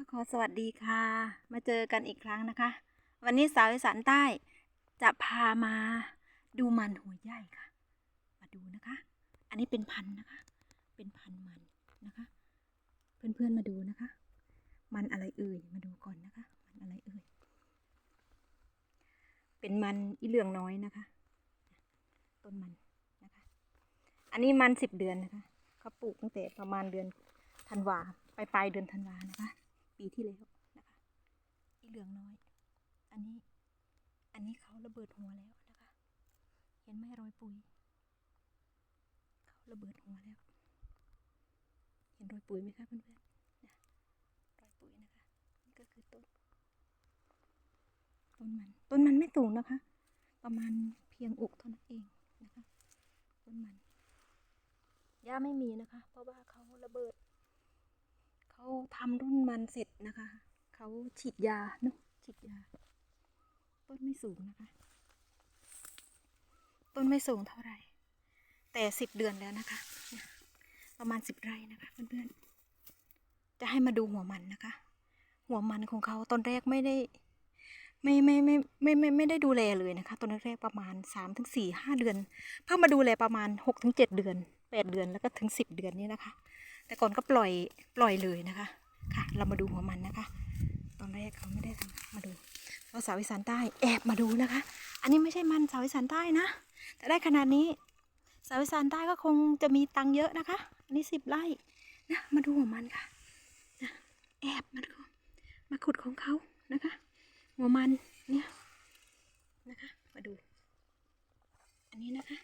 ก็ขอสวัสดีค่ะ มาเจอกันอีกครั้งนะคะ วันนี้สาวอีสานใต้จะพามาดูมันหัวใหญ่ค่ะ มาดูนะคะ อันนี้เป็นพันนะคะ เป็นพันมันนะคะ เพื่อนๆมาดูนะคะ มันอะไรเอ่ยมาดูก่อนนะคะ มันอะไรเอ่ยเป็นมันอีเหลืองน้อยนะคะ ต้นมันนะคะ อันนี้มันสิบเดือนนะคะเขาปลูกตั้งแต่ประมาณเดือนธันวาไปปลายเดือนธันวานะคะ ปีที่แล้วนะคะอีเหลืองน้อย อันนี้ อันนี้เขาระเบิดหัวแล้วนะคะ เห็นไหมรอยปุ๋ย เขาระเบิดหัวแล้ว เห็นรอยปุ๋ยไหมคะเพื่อนๆนะรอยปุ๋ยนะคะ นี่ก็คือต้น ต้นมัน ต้นมันไม่สูงนะคะ ประมาณเพียงอกเท่านั้นเองนะคะ ต้นมันหญ้าไม่มีนะคะ เพราะว่าเขาระเบิด เขาทำรุ่นมันเสร็จนะคะ เขาฉีดยาเนาะฉีดยา ต้นไม่สูงนะคะ ต้นไม่สูงเท่าไหร่ แต่สิบเดือนแล้วนะคะ ประมาณสิบไร่นะคะเพื่อนๆ จะให้มาดูหัวมันนะคะ หัวมันของเขาตอนแรกไม่ได้ไม่ไม่ไม่ไม่ไม่ไม่ได้ดูแลเลยนะคะตอนแรกประมาณสามถึงสี่ห้าเดือน เพิ่มมาดูแลประมาณหกถึงเจ็ดเดือนแปดเดือนแล้วก็ถึงสิบเดือนนี่นะคะ แต่ก่อนก็ปล่อยปล่อยเลยนะคะ ค่ะ เรามาดูหัวมันนะคะ ตอนแรกเขาไม่ได้ทำมาดูเราสาวอีสานใต้แอบมาดูนะคะ อันนี้ไม่ใช่มันสาวอีสานใต้นะ แต่ได้ขนาดนี้สาวอีสานใต้ก็คงจะมีตังเยอะนะคะ อันนี้สิบไร่นะ มาดูหัวมันค่ะนะแอบมาดูมาขุดของเขานะคะ หัวมันเนี่ยนะคะ มาดู อันนี้นะคะ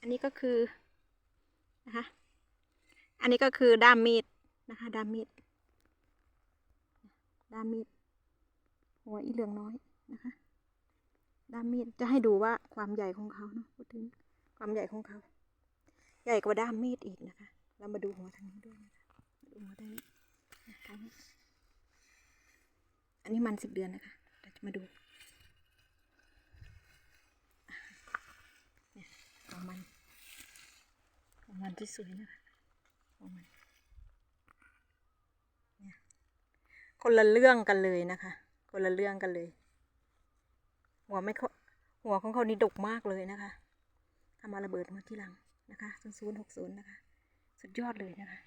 อันนี้ก็คือนะคะ อันนี้ก็คือด้ามมีดนะคะด้ามมีดด้ามมีดหัวอีเหลืองน้อยนะคะด้ามมีดจะให้ดูว่าความใหญ่ของเขาเนาะพูดถึงความใหญ่ของเขา ใหญ่กว่าด้ามมีดอีกนะคะ เรามาดูหัวทางนี้ด้วยนะคะมาดูหัวทางนี้ทางนี้อันนี้มันสิบเดือนนะคะเราจะมาดูเนี่ยหัวมันหัวมันที่สวยนะคะ มันเนี่ยคนละเรื่องกันเลยนะคะ คนละเรื่องกันเลย หัวไม่เขาหัวของเขานี่ดกมากเลยนะคะทำมาระเบิดมาที่หลังนะคะศูนย์ศูนย์หกศูนย์นะคะ สุดยอดเลยนะคะ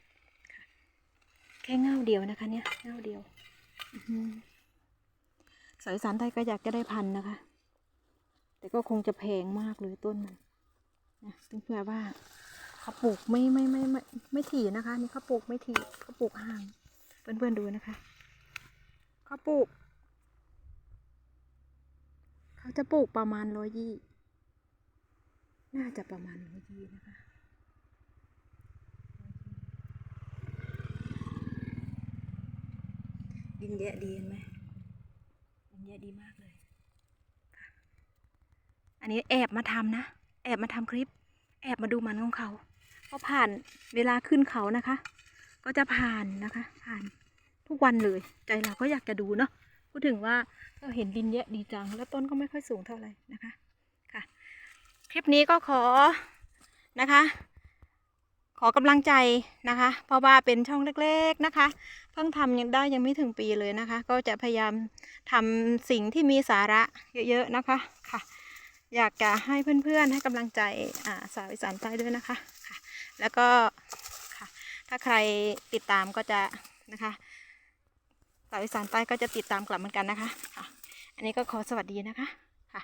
แค่เงาเดียวนะคะ เนี่ยเงาเดียวสายสารไทยก็อยากจะได้พันนะคะ แต่ก็คงจะแพงมากเลยต้นมันนะถึงเพื่อว่า เขาปลูกไม่ไม่ไม่ไม่ไม่ถี่นะคะนี่เขาปลูกไม่ถี่เขาปลูกห่างเพื่อนๆดูนะคะเขาปลูก เขาจะปลูกประมาณร้อยยี่น่าจะประมาณร้อยยี่นะคะดินแยะดีเห็นไหมอันนี้ดีมากเลยอันนี้แอบมาทำนะ แอบมาทำคลิป แอบมาดูมันของเขา พราะผ่านเวลาขึ้นเขานะคะ ก็จะผ่านนะคะ ผ่านทุกวันเลย ใจเราก็อยากจะดูเนาะพูดถึงว่าเราเห็นดินเยอะดีจัง แล้วต้นก็ไม่ค่อยสูงเท่าไหร่นะคะค่ะคลิปนี้ก็ขอนะคะ ขอกำลังใจนะคะ เพราะว่าเป็นช่องเล็กๆนะคะเพิ่งทำยังได้ยังไม่ถึงปีเลยนะคะ ก็จะพยายามทำสิ่งที่มีสาระเยอะๆนะคะค่ะ อยากจะให้เพื่อนๆให้กำลังใจอ่าสาวอีสานใต้ด้วยนะคะ แล้วก็ค่ะถ้าใครติดตามก็จะนะคะสาวอีสานใต้ก็จะติดตามกลับเหมือนกันนะคะค่ะอันนี้ก็ขอสวัสดีนะคะค่ะ